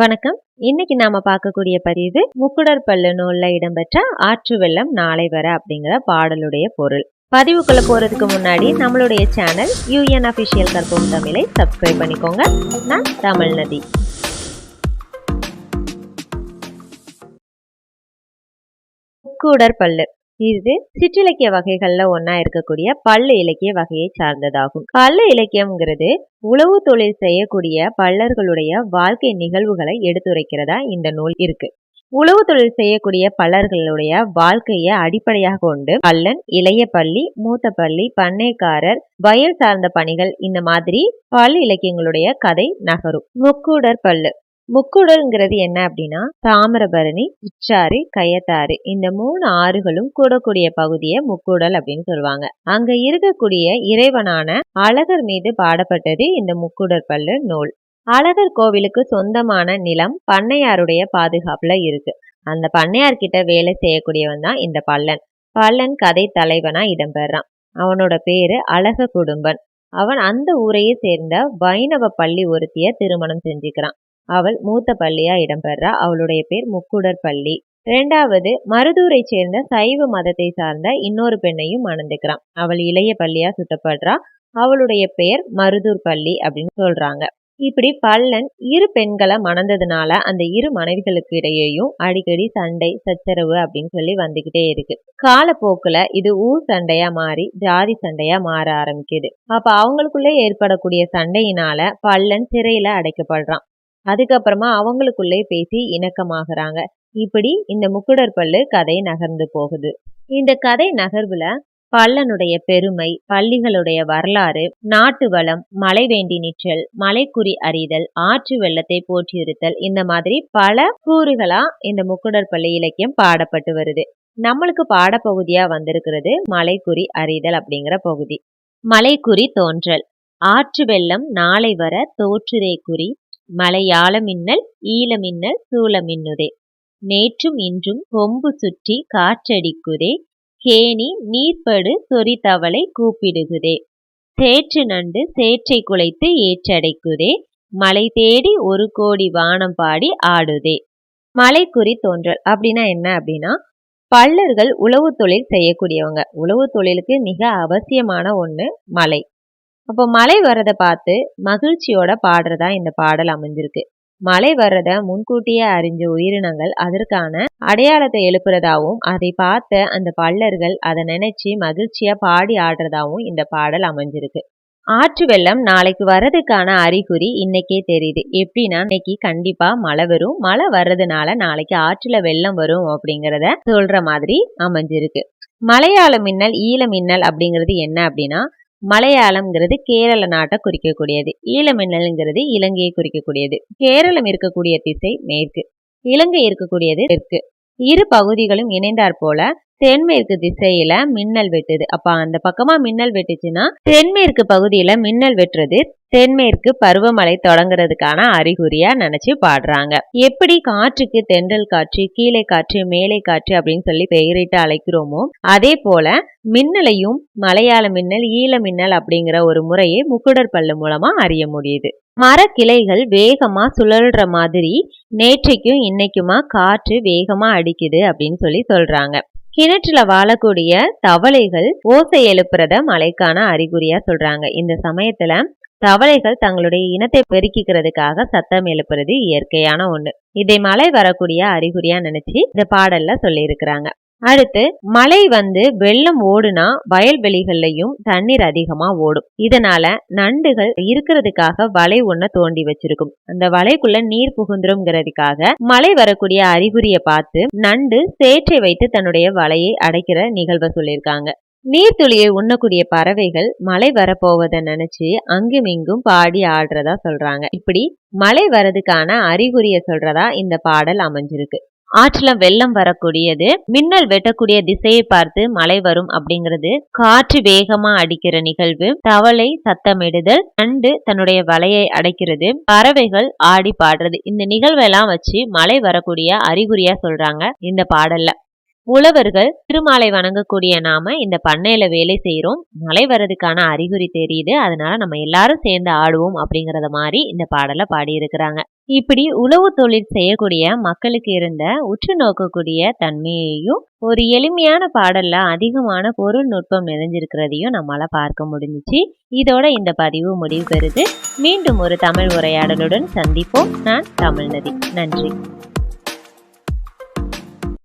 வணக்கம். இன்னைக்கு நாம பார்க்கக்கூடிய பதிவு முக்குடர் பல்லு நூல்ல இடம்பெற்ற ஆற்று வெள்ளம் நாளை வர அப்படிங்கிற பாடலுடைய பொருள். பதிவுக்குள்ள போறதுக்கு முன்னாடி நம்மளுடைய சேனல் யூஎன் அபிஷியல் கற்போம் தமிழை சப்ஸ்கிரைப் பண்ணிக்கோங்க. நான் தமிழ் நதி. முக்குடர் பல்லு இது சிற்றிலக்கிய வகைகள்ல ஒன்னா இருக்கக்கூடிய பல்லு இலக்கிய வகையை சார்ந்ததாகும். பல்லு இலக்கியம்ங்கிறது உழவு தொழில் செய்யக்கூடிய பல்லர்களுடைய வாழ்க்கை நிகழ்வுகளை எடுத்துரைக்கிறதா இந்த நூல் இருக்கு. உழவு தொழில் செய்யக்கூடிய பல்லர்களுடைய வாழ்க்கையை அடிப்படையாக கொண்டு பல்லன் இளைய பள்ளி மூத்த பள்ளி பண்ணைக்காரர் வயல் சார்ந்த பணிகள் இந்த மாதிரி பல் இலக்கியங்களுடைய கதை நகரும். முக்கூடர் பல்லு. முக்குடல்ங்கிறது என்ன அப்படின்னா தாமிரபரணி உச்சாறு கயத்தாறு. இந்த மூணு ஆறுகளும் கூடக்கூடிய பகுதியை முக்குடல் அப்படின்னு சொல்லுவாங்க. அங்க இருக்கக்கூடிய இறைவனான அழகர் மீது பாடப்பட்டது இந்த முக்குடற்பல்லு நூல். அழகர் கோவிலுக்கு சொந்தமான நிலம் பண்ணையாருடைய பாதுகாப்புல இருக்கு. அந்த பண்ணையார் கிட்ட வேலை செய்யக்கூடியவன் தான் இந்த பல்லன். பல்லன் கதை தலைவனா இடம்பெறான். அவனோட பேரு அழக குடும்பன். அவன் அந்த ஊரையே சேர்ந்த வைணவ பள்ளி ஒருத்திய திருமணம் செஞ்சுக்கிறான். அவள் மூத்த பள்ளியா இடம்பெறா அவளுடைய பேர் முக்குடர் பள்ளி. ரெண்டாவது மருதூரை சேர்ந்த சைவ மதத்தை சார்ந்த இன்னொரு பெண்ணையும் மணந்துக்கிறான். அவள் இளைய பள்ளியா சுட்டப்படுறா அவளுடைய பெயர் மருதூர் பள்ளி அப்படின்னு சொல்றாங்க. இப்படி பல்லன் இரு பெண்களை மணந்ததுனால அந்த இரு மனைவிகளுக்கு இடையேயும் அடிக்கடி சண்டை சச்சரவு அப்படின்னு சொல்லி வந்துகிட்டே இருக்கு. காலப்போக்குல இது ஊர் சண்டையா மாறி ஜாதி சண்டையா மாற ஆரம்பிக்குது. அப்ப அவங்களுக்குள்ளே ஏற்படக்கூடிய சண்டையினால பல்லன் சிறையில அடைக்கப்படுறான். அதுக்கப்புறமா அவங்களுக்குள்ளே பேசி இணக்கமாகறாங்க. இப்படி இந்த முக்குடர் பல்லு கதை நகர்ந்து போகுது. இந்த கதை நகர்வுல பல்லனுடைய பெருமை பள்ளிகளுடைய வரலாறு நாட்டு வளம் மழை வேண்டி நிற்றல் மலைக்குறி அறிதல் ஆற்று வெள்ளத்தை போற்றியிருத்தல் இந்த மாதிரி பல கூறுகளா இந்த முக்குடர் பள்ளி இலக்கியம் பாடப்பட்டு வருது. நம்மளுக்கு பாடப்பகுதியா வந்திருக்கிறது மலைக்குறி அறிதல் அப்படிங்கிற பகுதி. மலைக்குறி தோன்றல். ஆற்று வெள்ளம் நாளை வர தோற்றுரே குறி மலையாள மின்னல் ஈல மின்னல் சூழ மின்னுதே. நேற்றும் இன்றும் கொம்பு சுற்றி காற்றடிக்குதே. கேணி நீர்ப்படு தவளை கூப்பிடுகுதே. சேற்று நண்டு சேற்றை குலைத்து ஏற்றடைக்குதே. மலை தேடி ஒரு கோடி வானம் பாடி ஆடுதே. மலைக்குறி தோன்றல் அப்படின்னா என்ன அப்படின்னா பல்லர்கள் உழவு தொழில் செய்யக்கூடியவங்க. உழவு தொழிலுக்கு மிக அவசியமான ஒன்று மலை. அப்போ மழை வர்றதை பார்த்து மகிழ்ச்சியோட பாடுறதா இந்த பாடல் அமைஞ்சிருக்கு. மழை வர்றத முன்கூட்டியே அறிஞ்ச உயிரினங்கள் அதற்கான அடையாளத்தை எழுப்புறதாவும் அதை பார்த்த அந்த பல்லர்கள் அதை நினைச்சு மகிழ்ச்சியா பாடி ஆடுறதாவும் இந்த பாடல் அமைஞ்சிருக்கு. ஆற்று வெள்ளம் நாளைக்கு வர்றதுக்கான அறிகுறி இன்னைக்கே தெரியுது. எப்படின்னா இன்னைக்கு கண்டிப்பா மழை வரும். மழை வர்றதுனால நாளைக்கு ஆற்றுல வெள்ளம் வரும் அப்படிங்கிறத சொல்ற மாதிரி அமைஞ்சிருக்கு. மலையாள மின்னல் ஈழ மின்னல் அப்படிங்கிறது என்ன அப்படின்னா மலையாளம்ங்கிறது கேரள நாட்டை குறிக்கக்கூடியது. ஈழமின்னல்ங்கிறது இலங்கையை குறிக்கக்கூடியது. கேரளம் இருக்கக்கூடிய திசை மேற்கு. இலங்கை இருக்கக்கூடியது தெற்கு. இரு பகுதிகளும் இணைந்தாற் போல தென்மேற்கு திசையில மின்னல் வெட்டுது. அப்ப அந்த பக்கமா மின்னல் வெட்டுச்சுன்னா தென்மேற்கு பகுதியில மின்னல் வெட்டுறது தென்மேற்கு பருவமழை தொடங்குறதுக்கான அறிகுறியா நினைச்சு பாடுறாங்க. எப்படி காற்றுக்கு தென்றல் காற்று கீழே காற்று மேலே காற்று அப்படின்னு சொல்லி பெயரிட்டு அழைக்கிறோமோ அதே போல மின்னலையும் மலையாள மின்னல் ஈழ மின்னல் அப்படிங்கிற ஒரு முறையை முக்குடர் பல்லு மூலமா அறிய முடியுது. மரக்கிளைகள் வேகமா சுழல்ற மாதிரி நேற்றைக்கும் இன்னைக்குமா காற்று வேகமா அடிக்குது அப்படின்னு சொல்லி சொல்றாங்க. கிணற்றுல வாழக்கூடிய தவளைகள் ஓசை எழுப்புறத மழைக்கான அறிகுறியா சொல்றாங்க. இந்த சமயத்துல தவளைகள் தங்களுடைய இனத்தை பெருக்கிக்கிறதுக்காக சத்தம் எழுப்புறது இயற்கையான ஒண்ணு. இதை மழை வரக்கூடிய அறிகுறியா நினைச்சு இந்த பாடல்ல சொல்லியிருக்கிறாங்க. அடுத்து மழை வந்து வெள்ளம் ஓடுனா வயல்வெளிகள்லையும் தண்ணீர் அதிகமா ஓடும். இதனால நண்டுகள் இருக்கிறதுக்காக வலை ஒண்ண தோண்டி வச்சிருக்கும். அந்த வலைக்குள்ள நீர் புகுந்துரும்ங்கிறதுக்காக மழை வரக்கூடிய அறிகுறியை பார்த்து நண்டு சேற்றை வைத்து தன்னுடைய வலையை அடைக்கிற நிகழ்வை சொல்லியிருக்காங்க. நீர்த்துளியை உண்ணக்கூடிய பறவைகள் மழை வரப்போவதை நினைச்சு அங்கும் இங்கும் பாடி ஆடுறதா சொல்றாங்க. இப்படி மழை வரதுக்கான அறிகுறிய சொல்றதா இந்த பாடல் அமைஞ்சிருக்கு. ஆற்றுல வெள்ளம் வரக்கூடியது மின்னல் வெட்டக்கூடிய திசையை பார்த்து மழை வரும் அப்படிங்கிறது காற்று வேகமா அடிக்கிற நிகழ்வு தவளை சத்தமிடுதல் நண்டு தன்னுடைய வலையை அடைக்கிறது பறவைகள் ஆடி பாடுறது இந்த நிகழ்வெல்லாம் வச்சு மழை வரக்கூடிய அறிகுறியா சொல்றாங்க இந்த பாடல்ல. உழவர்கள் திருமாலை வணங்கக்கூடிய நாம இந்த பண்ணையில வேலை செய்யறோம் மழை வர்றதுக்கான அறிகுறி தெரியுது. அதனால நம்ம எல்லாரும் சேர்ந்து ஆடுவோம் அப்படிங்கறத மாதிரி இந்த பாடலை பாடியிருக்கிறாங்க. இப்படி உழவு தொழில் செய்யக்கூடிய மக்களுக்கு இருந்த உற்று நோக்கக்கூடிய தன்மையையும் ஒரு எளிமையான பாடல்ல அதிகமான பொருள் நுட்பம் நிறைஞ்சிருக்கிறதையும் நம்மளால பார்க்க முடிஞ்சிச்சு. இதோட இந்த பதிவு முடிவு பெறுது. மீண்டும் ஒரு தமிழ் உரையாடலுடன் சந்திப்போம். நான் தமிழ்நதி நன்றி.